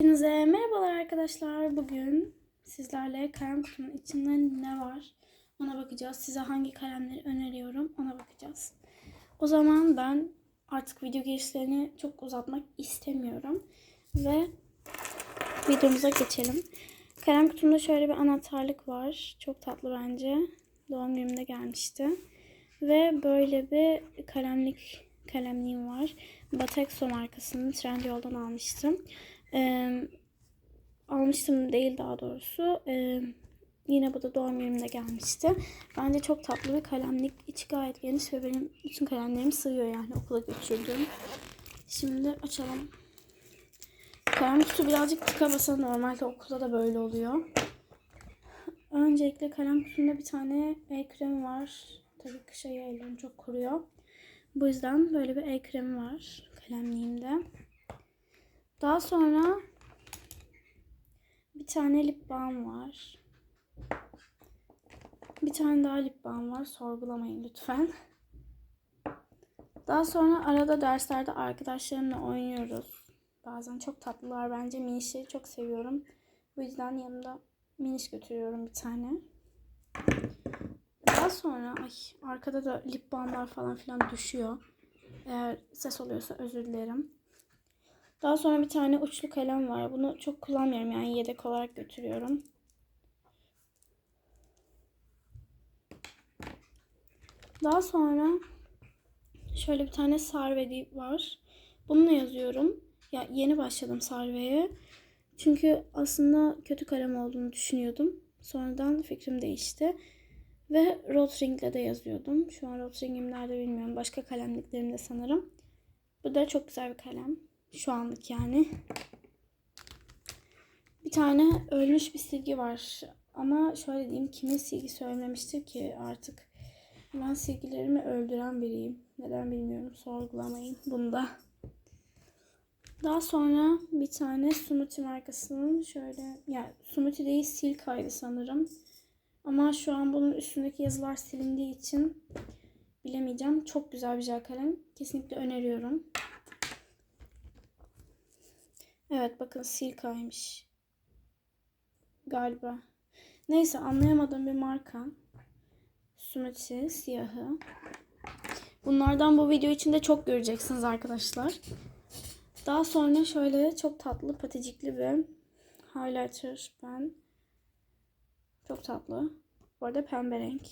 Hepinize merhabalar arkadaşlar. Bugün sizlerle kalem kutunun içinde ne var ona bakacağız. Size hangi kalemleri öneriyorum ona bakacağız. O zaman ben artık video girişlerini çok uzatmak istemiyorum. Ve videomuza geçelim. Kalem kutumda şöyle bir anahtarlık var. Çok tatlı bence. Doğum günümde gelmişti. Ve böyle bir kalemlik kalemliğim var. Batexo markasının Trendyol'dan almıştım. Ee, almıştım değil daha doğrusu. Ee, yine bu da doğum günümde gelmişti. Bence çok tatlı bir kalemlik. İçi gayet geniş ve benim bütün kalemlerimi sığıyor yani okula götürdüğüm. Şimdi açalım. Kalem kutu birazcık tıka basa normalde okulda da böyle oluyor. Öncelikle kalem kutumda bir tane el kremi var. Tabii kışa ellerim çok kuruyor. Bu yüzden böyle bir el kremi var kalemliğimde. Daha sonra bir tane lip balm var. Bir tane daha lip balm var. Sorgulamayın lütfen. Daha sonra arada derslerde arkadaşlarımla oynuyoruz. Bazen çok tatlılar bence. Minişleri çok seviyorum. Bu yüzden yanımda miniş götürüyorum bir tane. Daha sonra ay arkada da lip balmlar falan filan düşüyor. Eğer ses oluyorsa özür dilerim. Daha sonra bir tane uçlu kalem var. Bunu çok kullanmıyorum yani yedek olarak götürüyorum. Daha sonra şöyle bir tane sarvedi var. Bununla yazıyorum. Ya yeni başladım sarveye. Çünkü aslında kötü kalem olduğunu düşünüyordum. Sonradan fikrim değişti. Ve Rotring'le de yazıyordum. Şu an Rotring'im nerede bilmiyorum. Başka kalemliklerimde sanırım. Bu da çok güzel bir kalem. Şu anlık yani. Bir tane ölmüş bir silgi var. Ama şöyle diyeyim kimin silgisi ölmemiştir ki artık. Ben silgilerimi öldüren biriyim. Neden bilmiyorum. Sorgulamayın bunda. Daha sonra bir tane Sumuti markasının şöyle yani Sumuti değil Silka'ydı sanırım. Ama şu an bunun üstündeki yazılar silindiği için bilemeyeceğim. Çok güzel bir jel kalem. Kesinlikle öneriyorum. Evet bakın Silka'ymış. Galiba. Neyse anlayamadığım bir marka. Sumuti siyahı. Bunlardan bu video içinde çok göreceksiniz arkadaşlar. Daha sonra şöyle çok tatlı paticikli bir highlighter ben. Çok tatlı. Bu arada pembe renk.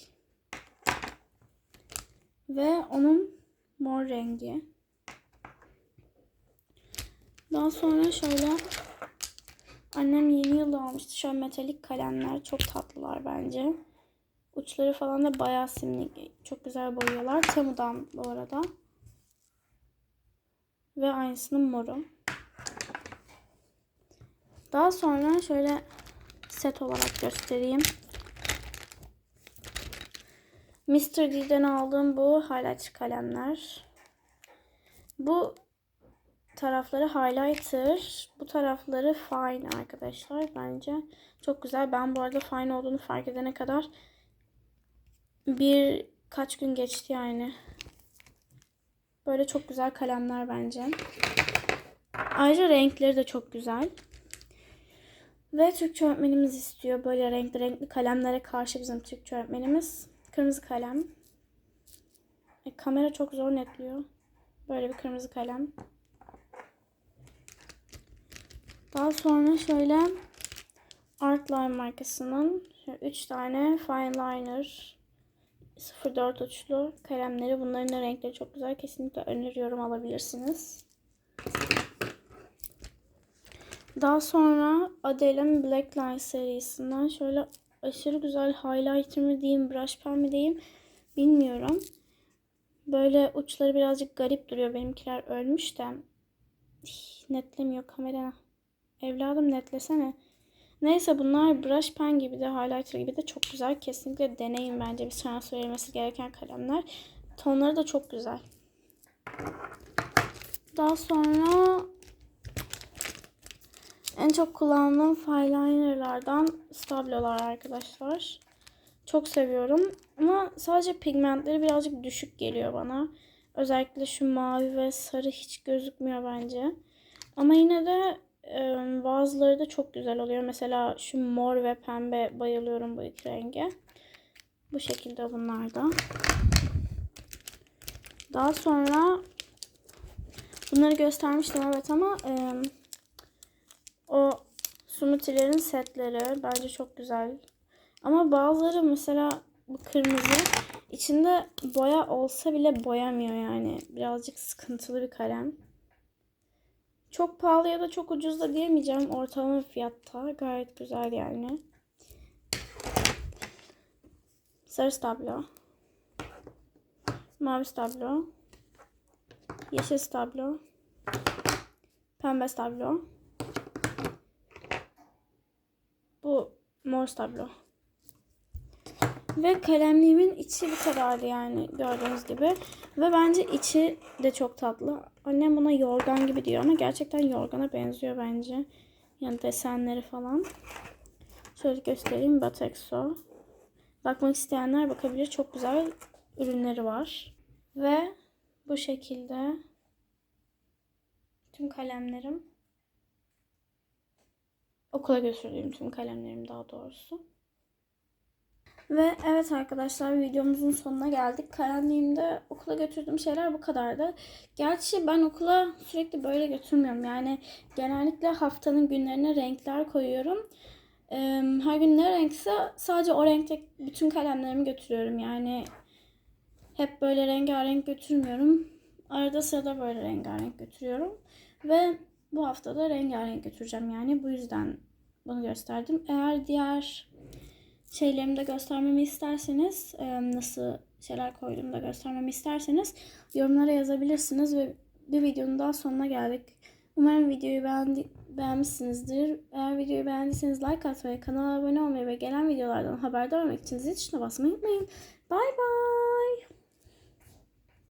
Ve onun mor rengi. Daha sonra şöyle annem yeni yılda almıştı. Şöyle metalik kalemler. Çok tatlılar bence. Uçları falan da bayağı simli. Çok güzel boyuyorlar. Temu'dan bu arada. Ve aynısının moru. Daha sonra şöyle set olarak göstereyim. Mr. D'den aldığım bu highlighter kalemler. Bu tarafları highlighter, bu tarafları fine arkadaşlar bence. Çok güzel. Ben bu arada fine olduğunu fark edene kadar bir kaç gün geçti yani. Böyle çok güzel kalemler bence. Ayrıca renkleri de çok güzel. Ve Türkçe öğretmenimiz istiyor böyle renkli renkli kalemlere karşı bizim Türkçe öğretmenimiz. Kırmızı kalem. E, kamera çok zor netliyor. Böyle bir kırmızı kalem. Daha sonra şöyle Artline markasının 3 tane fine liner 04 uçlu kalemleri. Bunların da renkleri çok güzel. Kesinlikle öneriyorum alabilirsiniz. Daha sonra Adele'in Black Line serisinden şöyle aşırı güzel highlighter mi diyeyim, brush pen mi diyeyim bilmiyorum. Böyle uçları birazcık garip duruyor. Benimkiler ölmüş de netlemiyor kamera. Evladım netlesene. Neyse bunlar brush pen gibi de highlighter gibi de çok güzel. Kesinlikle deneyin bence bir sonra söylemesi gereken kalemler. Tonları da çok güzel. Daha sonra en çok kullandığım finelinerlardan Stablo'lar arkadaşlar. Çok seviyorum. Ama sadece pigmentleri birazcık düşük geliyor bana. Özellikle şu mavi ve sarı hiç gözükmüyor bence. Ama yine de bazıları da çok güzel oluyor. Mesela şu mor ve pembe bayılıyorum bu iki renge. Bu şekilde bunlar da. Daha sonra bunları göstermiştim evet ama e, o smoothie'lerin setleri bence çok güzel. Ama bazıları mesela bu kırmızı içinde boya olsa bile boyamıyor yani. Birazcık sıkıntılı bir kalem. Çok pahalı ya da çok ucuz da diyemeyeceğim. Ortalama fiyatta. Gayet güzel yani. Sarı tablo. Mavi tablo. Yeşil tablo. Pembe tablo. Bu mor tablo. Ve kalemliğimin içi bu kadardı yani gördüğünüz gibi. Ve bence içi de çok tatlı. Annem buna yorgan gibi diyor ama gerçekten yorgana benziyor bence. Yani desenleri falan. Şöyle göstereyim. Batexo. Bakmak isteyenler bakabilir. Çok güzel ürünleri var. Ve bu şekilde tüm kalemlerim. Okula götürdüğüm tüm kalemlerim daha doğrusu. Ve evet arkadaşlar videomuzun sonuna geldik. Karantinamda okula götürdüğüm şeyler bu kadardı. Gerçi ben okula sürekli böyle götürmüyorum. Yani genellikle haftanın günlerine renkler koyuyorum. Her gün ne renkse sadece o renkte bütün kalemlerimi götürüyorum. Yani hep böyle rengarenk götürmüyorum. Arada sırada böyle rengarenk götürüyorum. Ve bu hafta da rengarenk götüreceğim yani. Bu yüzden bunu gösterdim. Eğer diğer şeylerimi de göstermemi isterseniz, nasıl şeyler koyduğumu da göstermemi isterseniz yorumlara yazabilirsiniz ve bir videonun daha sonuna geldik. Umarım videoyu beğendi, beğenmişsinizdir. Eğer videoyu beğendiyseniz like atmayı, kanala abone olmayı ve gelen videolardan haberdar olmak için zil tuşuna basmayı unutmayın. Bye